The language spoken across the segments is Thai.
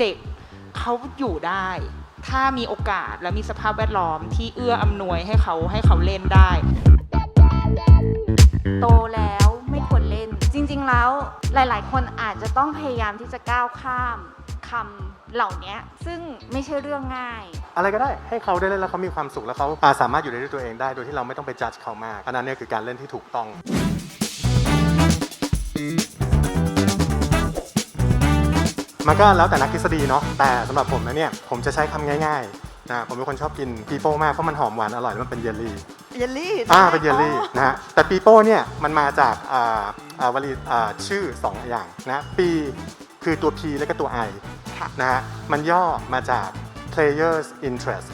เด็กเขาอยู่ได้ ถ้ามีโอกาสและมีสภาพแวดล้อมที่เอื้ออำนวยให้เขาให้เขาเล่นได้ โตแล้วไม่ควรเล่น จริง ๆ แล้วหลายๆ คนอาจจะต้องพยายามที่จะก้าวข้ามคำเหล่านี้ซึ่งไม่ใช่เรื่องง่าย อะไรก็ได้ให้เขาได้เล่นแล้วเขามีความสุขแล้วเขาอ่าสามารถอยู่ได้ด้วยตัวเองได้ โดยที่เราไม่ต้องไปจัดเขามากอันนั้นเนี่ยคือการเล่นที่ถูกต้อง มันก็แล้วแต่นักทฤษฎีเนาะแต่สำหรับผมนะเนี่ยผมจะใช้คำง่ายๆนะผมเป็นคนชอบกินปีโป้มากเพราะมันหอมหวานอร่อยแล้วมันเป็นเยลลี่เยลลี่อ่าเป็นเยลลี่นะฮะแต่ปีโป้เนี่ยมันมาจากอ่าอ่าวลีอ่าชื่อ 2 อย่างนะปีคือตัว P และก็ตัว I ค่ะนะฮะมันย่อมาจาก players interest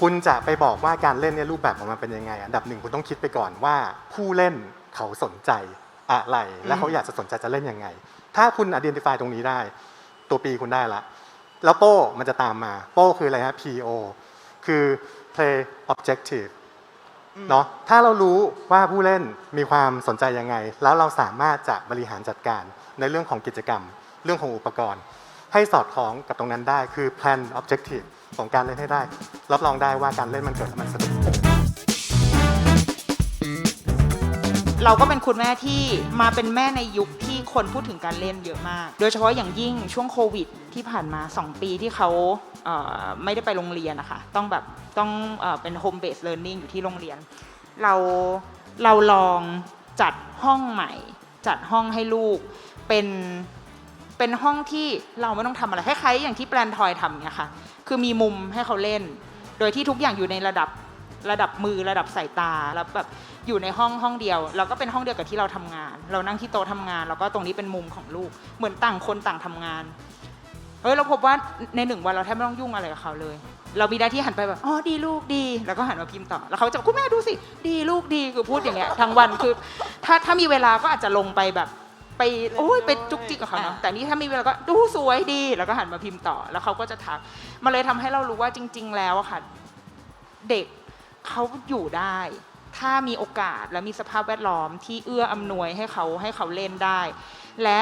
คุณจะไปบอกว่าการเล่นเนี่ยรูปแบบของมันเป็นยังไง อันดับหนึ่งคุณต้องคิดไปก่อนว่าผู้เล่นเขาสนใจอะไร และเขาอยากจะสนใจจะเล่นยังไง ถ้าคุณ identify ตรงนี้ได้ ตัวปีคุณได้ละ แล้วโป้มันจะตามมา โป้คืออะไรฮะ PO คือ play objective เนาะถ้าเรารู้ว่าผู้เล่นมีความสนใจยังไง แล้วเราสามารถจะบริหารจัดการในเรื่องของกิจกรรม เรื่องของอุปกรณ์ ให้สอดคล้องกับตรงนั้นได้ คือ plan objective ของการเล่นให้ได้ รับรองได้ว่าการเล่นมันเกิดแล้วมันสนุกเราก็เป็นคุณแม่ที่มาเป็นแม่ในยุคที่ คนพูดถึงการเล่นเยอะมาก โดยเฉพาะอย่างยิ่งช่วงโควิด ที่ผ่านมา 2 ปีที่เขาเไม่ได้ไปโรงเรียนนะคะต้องแบบต้องเอเป็น home based learning อยู่ที่โรงเรียน เราเราลองจัดห้องใหม่ จัดห้องให้ลูกเป็นเป็นห้องที่เราไม่ต้องทำอะไรคล้ายๆอย่างที่แปลนทอยทำเนี่ยค่ะ คือมีมุมให้เขาเล่น โดยที่ทุกอย่างอยู่ในระดับ ระดับมือระดับสายตาแล้วแบบอยู่ในห้องห้องเดียว แล้วก็เป็นห้องเดียวกับที่เราทำงาน เรานั่งที่โต๊ะทำงาน แล้วก็ตรงนี้เป็นมุมของลูก เหมือนต่างคนต่างทำงานเฮ้ยเราพบว่าในหนึ่งวันเราแทบไม่ต้องยุ่งอะไรกับเขาเลย เรามีหน้าที่หันไปแบบอ๋อดีลูกดี แล้วก็หันมาพิมพ์ต่อ แล้วเขาจะคุณแม่ดูสิ ดีลูกดีคือพูดอย่างเงี้ยทั้งวันคือ ถ้าถ้ามีเวลาก็อาจจะลงไปแบบไปโอ้ยไปจุกจิกกับเขาเนาะแต่นี่ถ้ามีเวลาก็ดูสวยดี แล้วก็หันมาพิมพ์ต่อ แล้วเขาก็จะทักมันเลยทำให้เรารู้ว่าจริง ๆ แล้วอะค่ะ เด็ก เขาอยู่ได้ ถ้ามีโอกาสและมีสภาพแวดล้อมที่เอื้ออำนวยให้เขาให้เขาเล่นได้ และ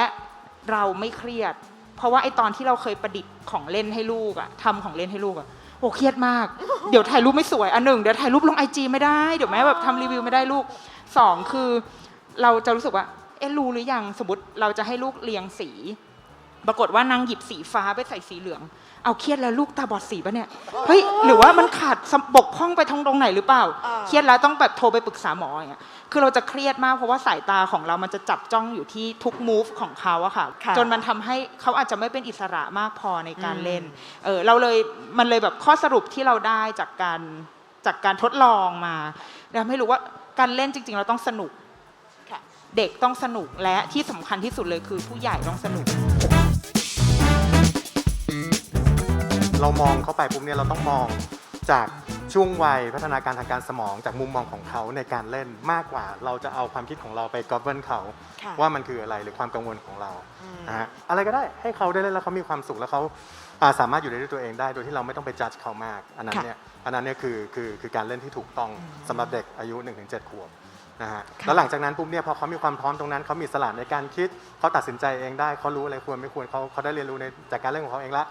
เราไม่เครียด เพราะว่าไอตอนที่เราเคยประดิษฐ์ของเล่นให้ลูกอะทำของเล่นให้ลูกอะโอ้เครียดมาก เดี๋ยวถ่ายรูปไม่สวยอันหนึ่งเดี๋ยวถ่ายรูปลงไอจีไม่ได้ เดี๋ยวแม่แบบทำรีวิวไม่ได้ลูกสองคือเราจะรู้สึกว่าเอ๊ะรู้หรือยังสมมติเราจะให้ลูกเรียงสี ปรากฏว่านางหยิบสีฟ้าไปใส่สีเหลือง เอาเครียดแล้วลูกตาบอดสีปะเนี่ยเฮ้ยหรือว่ามันขาดสมบกพร่องไปทางตรงไหนหรือเปล่าอ่า เครียดแล้วต้องแบบโทรไปปรึกษาหมออย่างเงี้ยคือเราจะเครียดมากเพราะว่าสายตาของเรามันจะจับจ้องอยู่ที่ทุก move ของเขาอะค่ะค่ะจนมันทำให้เขาอาจจะไม่เป็นอิสระมากพอในการเล่นเออเราเลยมันเลยแบบข้อสรุปที่เราได้จากการจากการทดลองมาทำให้รู้ว่าการเล่นจริง ๆ เราต้องสนุกค่ะเด็กต้องสนุกและที่สำคัญที่สุดเลยคือผู้ใหญ่ต้องสนุก เรามองเข้าไปปุ๊บเนี่ยเราต้องมองจากช่วงวัยพัฒนาการทางการสมองจากมุมมองของเขาในการเล่นมากกว่า เราจะเอาความคิดของเราไป govern เขาค่ะว่ามันคืออะไรหรือความกังวลของเราอืม นะฮะอะไรก็ได้ให้เขาได้เล่นแล้วเขามีความสุขแล้วเขาอ่าสามารถอยู่ได้ด้วยตัวเองได้ โดยที่เราไม่ต้องไปจัดเขามากอันนั้นค่ะเนี่ยอันนั้นเนี่ยคือคือคือการเล่นที่ถูกต้องอืมสำหรับเด็กอายุ 1-7 ขวบนะฮะค่ะ แล้วหลังจากนั้นปุ๊บเนี่ยพอเขามีความพร้อมตรงนั้นเขามีสลัดในการคิดเขาตัดสินใจเองได้เขารู้อะไรควรไม่ควรเขาเขาได้เรียนรู้ในจากการเล่นของเขาเองละ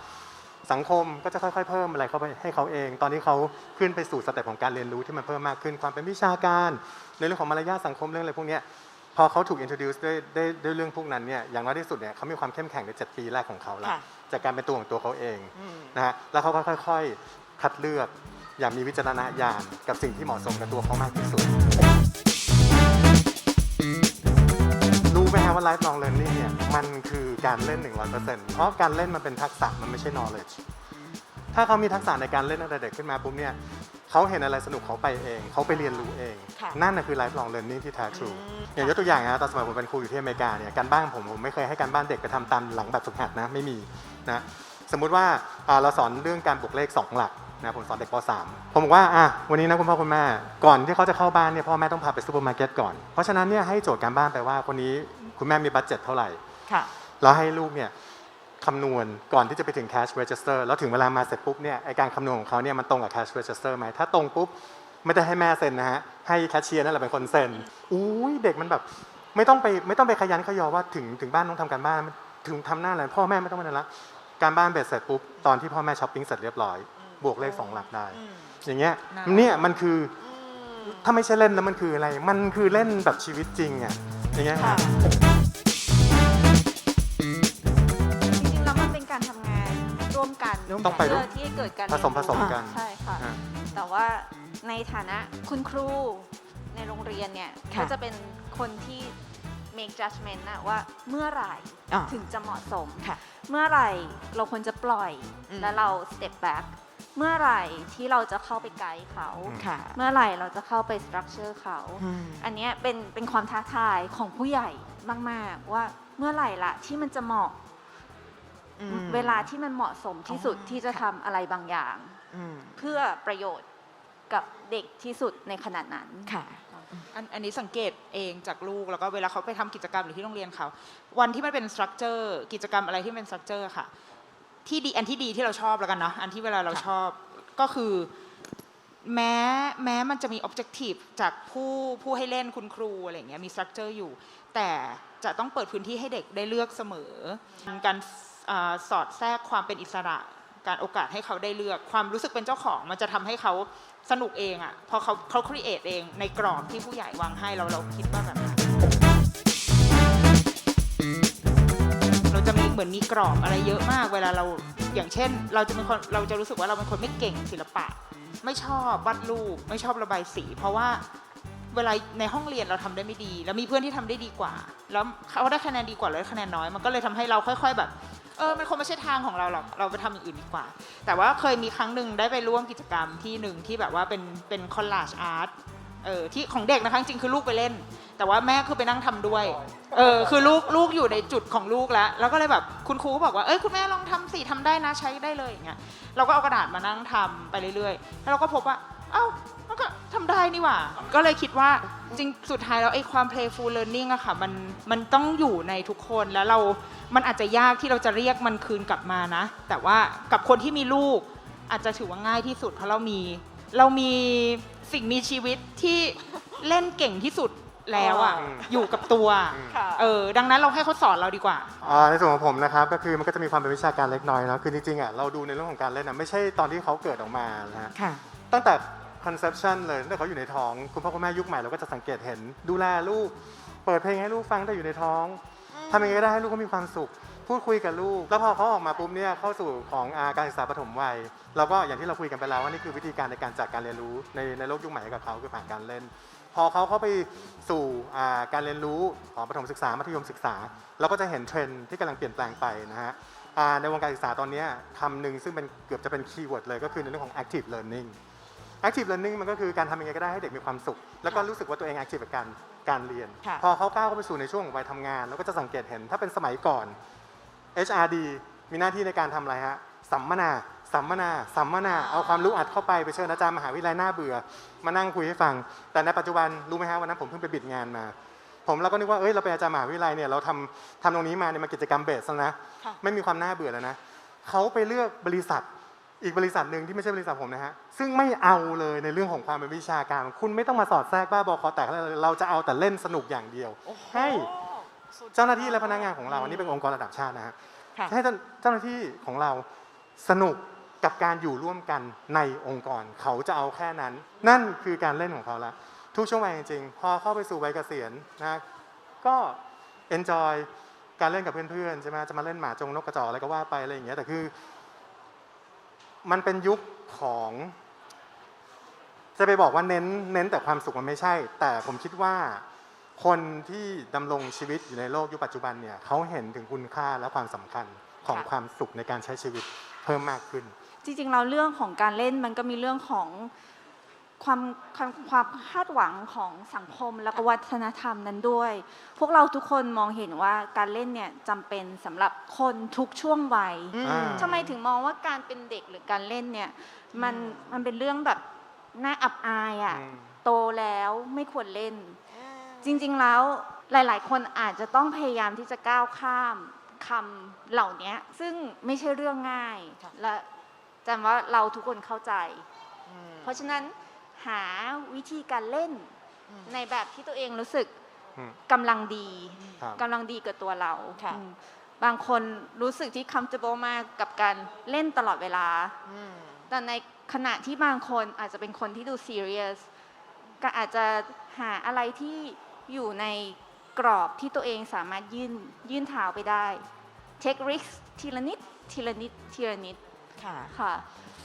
สังคมก็จะค่อยๆ เพิ่มอะไรเข้าไปให้เขาเอง ตอนนี้เขาขึ้นไปสู่สเต็ปของการเรียนรู้ที่มันเพิ่มมากขึ้นความเป็นวิชาการ ในเรื่องของมารยาทสังคมเรื่องอะไรพวกเนี้ยพอเขาถูก introduce ด้วยด้วยด้วยเรื่องพวกนั้นเนี่ยอย่างน้อยที่สุดเนี่ยเขามีความเข้มแข็งใน 7 ปีแรกของเขาละค่ะจากการเป็นตัวของตัวเขาเองอืม นะฮะแล้วเขาก็ค่อยๆ คัดเลือกอย่างมีวิจารณญาณกับสิ่งที่เหมาะสมกับตัวเขามากที่สุด รู้ไหมฮะว่า lifelong learning เนี่ยมันคือ การเล่น 100%เพราะการเล่นมันเป็นทักษะมันไม่ใช่ knowledge ถ้าเขามีทักษะในการเล่นตั้งแต่เด็กขึ้นมาปุ๊บเนี่ยเขาเห็นอะไรสนุกเขาไปเอง เขาไปเรียนรู้เอง ค่ะนั่นน่ะคือ lifelong learning ที่แท้ทรูอืมอย่างยกตัวอย่างนะตอนสมัยผมเป็นครูอยู่ที่อเมริกาเนี่ยการบ้านผมผมไม่เคยให้การบ้านเด็กไปทำตามหลังแบบฝึกหัดนะไม่มีนะสมมุติว่าอ่าเราสอนเรื่องการบวกเลข2หลักนะผมสอนเด็กป .3 ผมบอกว่าอะวันนี้นะคุณพ่อคุณแม่ก่อนที่เขาจะเข้าบ้านเนี่ยพ่อแม่ต้องพาไปซูเปอร์มาร์เก็ตก่อนเพราะฉะนั้นเนี่ยให้โจทย์การบ้านไปว่าคนนี้คุณแม่มีบัตเจ็ตเท่าไหร่ ค่ะ แล้วให้ลูกเนี่ยคำนวณก่อนที่จะไปถึง cash register แล้วถึงเวลามาเสร็จปุ๊บเนี่ยไอการคำนวณของเขาเนี่ยมันตรงกับ cash register ไหมถ้าตรงปุ๊บไม่ได้ให้แม่เซ็นนะฮะให้แคชเชียร์นั่นแหละเป็นคนเซ็นอุ้ยเด็กมันแบบไม่ต้องไปไม่ต้องไปขยันขยอว่าถึงถึงบ้านต้องทำการบ้านถึงทำหน้าอะไรพ่อแม่ไม่ต้องมานั่นละการบ้านเบ็ดเสร็จปุ๊บตอนที่พ่อแม่ช้อปปิ้งเสร็จเรียบร้อย บวกเลขสองหลักได้อืมอย่างเงี้ยน่าเนี่ยมันคือถ้าไม่ใช่เล่นแล้วมันคืออะไร มันคือเล่นแบบชีวิตจริงอะอย่างเงี้ย กันต้องไปร่วเพื่มอที่ให้เกิดการผสมผสมเรียรู้กันใช่ค่ะ อะแต่ว่าในฐานะคุณครูในโรงเรียนเนี่ยค่ะก็จะเป็นคนที่ make judgment นะว่าเมื่อไหร่อ่า ถึงจะเหมาะสม ค่ะ เมื่อไหร่เราควรจะปล่อยอืม แล้วเรา step back เมื่อไหร่ที่เราจะเข้าไปไกด์เขา ค่ะเมื่อไหร่เราจะเข้าไป structure เขา อืม อันเนี้ยเป็นเป็นความท้าทายของผู้ใหญ่มาก ๆ ว่าเมื่อไหร่ละที่มันจะเหมาะอืม เวลาที่มันเหมาะสมที่สุดอ๋อที่จะค่ะทำอะไรบางอย่างอืมเพื่อประโยชน์กับเด็กที่สุดในขณะนั้นค่ะอันอันนี้สังเกตเองจากลูกแล้วก็เวลาเขาไปทำกิจกรรมหรือที่โรงเรียนเขาวันที่มันเป็นสตรัคเจอร์กิจกรรมอะไรที่เป็นสตรัคเจอร์ค่ะ ที่ดีอันที่ดีที่เราชอบแล้วกันเนาะอันที่เวลาเราค่ะชอบก็คือแม้แม้มันจะมี objective จากผู้ผู้ให้เล่นคุณครูอะไรอย่างเงี้ยมี structure อยู่ แต่จะต้องเปิดพื้นที่ให้เด็กได้เลือกเสมอการอ่า สอดแทรกความเป็นอิสระการโอกาสให้เขาได้เลือกความรู้สึกเป็นเจ้าของมันจะทำให้เขาสนุกเองอะ่ะพอเขาเขา create เองในกรอบที่ผู้ใหญ่วางให้เราเราคิดว่าแบบนั้นเราจะมีเหมือนมีกรอบอะไรเยอะมากเวลาเราอย่างเช่น เราจะเป็นคนเราจะรู้สึกว่าเราเป็นคนไม่เก่งศิลปะ ไม่ชอบวาดรูปไม่ชอบระบายสี เพราะว่าเวลาในห้องเรียนเราทำได้ไม่ดี แล้วมีเพื่อนที่ทำได้ดีกว่า แล้วเขาได้คะแนนดีกว่าแล้วได้คะแนนน้อยมันก็เลยทำให้เราค่อย ๆแบบ เออมันคงไม่ใช่ทางของเราหรอกเราไปทำอย่างอื่นดีกว่า แต่ว่าเคยมีครั้งหนึ่งได้ไปร่วมกิจกรรมที่หนึ่งที่แบบว่าเป็นเป็นคอลลาจอาร์ตเออที่ของเด็กนะคะจริงๆคือลูกไปเล่น แต่ว่าแม่คือไปนั่งทำด้วยเออคือลูกลูกอยู่ในจุดของลูกแล้วแล้วก็เลยแบบคุณครูก็บอกว่าเอ้ยคุณแม่ลองทำสิทำได้นะใช้ได้เลยอย่างเงี้ยเราก็เอากระดาษมานั่งทำไปเรื่อยๆ แล้วเราก็พบว่าเอ้า มันก็ทำได้นี่หว่า ก็เลยคิดว่าจริงสุดท้ายแล้วไอ้ความ playful learning อะค่ะมันมันต้องอยู่ในทุกคนแล้วเรามันอาจจะยากที่เราจะเรียกมันคืนกลับมานะ แต่ว่ากับคนที่มีลูก อาจจะถือว่าง่ายที่สุดเพราะเรามี เรามีสิ่งมีชีวิตที่เล่นเก่งที่สุดแล้วอะอืม อยู่กับตัว ค่ะ เออ ดังนั้นเราให้เขาสอนเราดีกว่า อ่าในส่วนของผมนะครับก็คือมันก็จะมีความเป็นวิชาการเล็กน้อยนะคือจริงๆอะเราดูในเรื่องของการเล่นนะไม่ใช่ตอนที่เขาเกิดออกมานะฮะค่ะ ตั้งแต่ conception เลยตั้งแต่เขาอยู่ในท้อง คุณพ่อคุณแม่ยุคใหม่เราก็จะสังเกตเห็น ดูแลลูก เปิดเพลงให้ลูกฟังตั้งแต่อยู่ในท้องทำยังไงก็ได้ให้ลูกเขามีความสุข พูดคุยกับลูก แล้วพอเขาออกมาปุ๊บเนี่ยเข้าสู่ของอาการศึกษาปฐมวัยเราก็อย่างที่เราคุยกันไปแล้วว่านี่คือวิธีการในการจัดการเรียนรู้ในในโลกยุคใหม่ให้กับเขาคือผ่านการเล่น พอเขาเข้าไปสู่อ่าการเรียนรู้ของประถมศึกษามัธยมศึกษาเราก็จะเห็นเทรนด์ที่กำลังเปลี่ยนแปลงไปนะฮะอ่าในวงการศึกษาตอนเนี้ยคำหนึ่งซึ่งเป็นเกือบจะเป็นคีย์เวิร์ดเลยก็คือในเรื่องของ active learning active learning มันก็คือการทำยังไงก็ได้ให้เด็กมีความสุข แล้วก็รู้สึกว่าตัวเอง active กับการการเรียน ค่ะ พอเขาก้าวเข้าไปสู่ในช่วงของวัยทำงานเราก็จะสังเกตเห็นถ้าเป็นสมัยก่อน HRD มีหน้าที่ในการทำอะไรฮะสัมมนาสัมมนาสัมมนาเอาความรู้อัดเข้าไปไปเชิญอาจารย์มหาวิทยาลัยหน้าเบื่อ มานั่งคุยให้ฟัง แต่ในปัจจุบันรู้ไหมฮะวันนั้นผมเพิ่งไปบิดงานมา ผมเราก็นึกว่าเอ้ยเราเป็นอาจารย์มหาวิทยาลัยเนี่ยเราทำทำตรงนี้มาเนี่ยมันกิจกรรมเบสแล้วนะ ค่ะ ไม่มีความน่าเบื่อแล้วนะเขาไปเลือกบริษัท อีกบริษัทหนึ่งที่ไม่ใช่บริษัทผมนะฮะ ซึ่งไม่เอาเลยในเรื่องของความเป็นวิชาการ คุณไม่ต้องมาสอดแทรกบ้าบอคอแตกอะไรเลยเราจะเอาแต่เล่นสนุกอย่างเดียว ให้เจ้าหน้าที่และพนักงานของเราอันนี้เป็นองค์กรระดับชาตินะฮะค่ะให้เจ้าเจ้าหน้าที่ของเราสนุกกับการอยู่ร่วมกันในองค์กร เขาจะเอาแค่นั้น นั่นคือการเล่นของเขาละทุกช่วงวัยจริงๆ พอเข้าไปสู่วัยเกษียณนะก็ enjoy การเล่นกับเพื่อนๆใช่ไหมจะมาเล่นหมาจงนกกระจอกอะไรก็ว่าไปอะไรอย่างเงี้ยแต่คือ มันเป็นยุคของ จะไปบอกว่าเน้นเน้นแต่ความสุขมันไม่ใช่ แต่ผมคิดว่าคนที่ดำรงชีวิตอยู่ในโลกยุคปัจจุบันเนี่ยเขาเห็นถึงคุณค่าและความสำคัญของค่ะความสุขในการใช้ชีวิตเพิ่มมากขึ้น จริงๆเราเรื่องของการเล่นมันก็มีเรื่องของ ความความความคาดหวังของสังคมและก็วัฒนธรรมนั้นด้วย พวกเราทุกคนมองเห็นว่าการเล่นเนี่ยจำเป็นสำหรับคนทุกช่วงวัยอืมอ่า ทำไมถึงมองว่าการเป็นเด็กหรือการเล่นเนี่ยมันมันเป็นเรื่องแบบน่าอับอายอะ่ะ อืม โตแล้วไม่ควรเล่น จริงๆแล้วหลาย ๆ คนอาจจะต้องพยายามที่จะก้าวข้ามคำเหล่านี้ซึ่งไม่ใช่เรื่องง่ายค่ะและจำว่าเราทุกคนเข้าใจอืมเพราะฉะนั้น หาวิธีการเล่นอืมในแบบที่ตัวเองรู้สึกอืมกำลังดีครับกำลังดีกับตัวเราค่ะอืมบางคนรู้สึกที่ comfortable มากกับการเล่นตลอดเวลาอืมแต่ในขณะที่บางคนอาจจะเป็นคนที่ดู serious ก็อาจจะหาอะไรที่อยู่ในกรอบที่ตัวเองสามารถยื่นยื่นเท้าไปได้ take risk ทีละนิด ทีละนิด ทีละนิด ค่ะค่ะ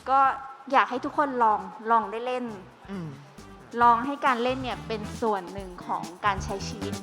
ก็ อยากให้ทุกคนลองลองได้เล่น อืม ลองให้การเล่นเนี่ยเป็นส่วนหนึ่งของการใช้ชีวิต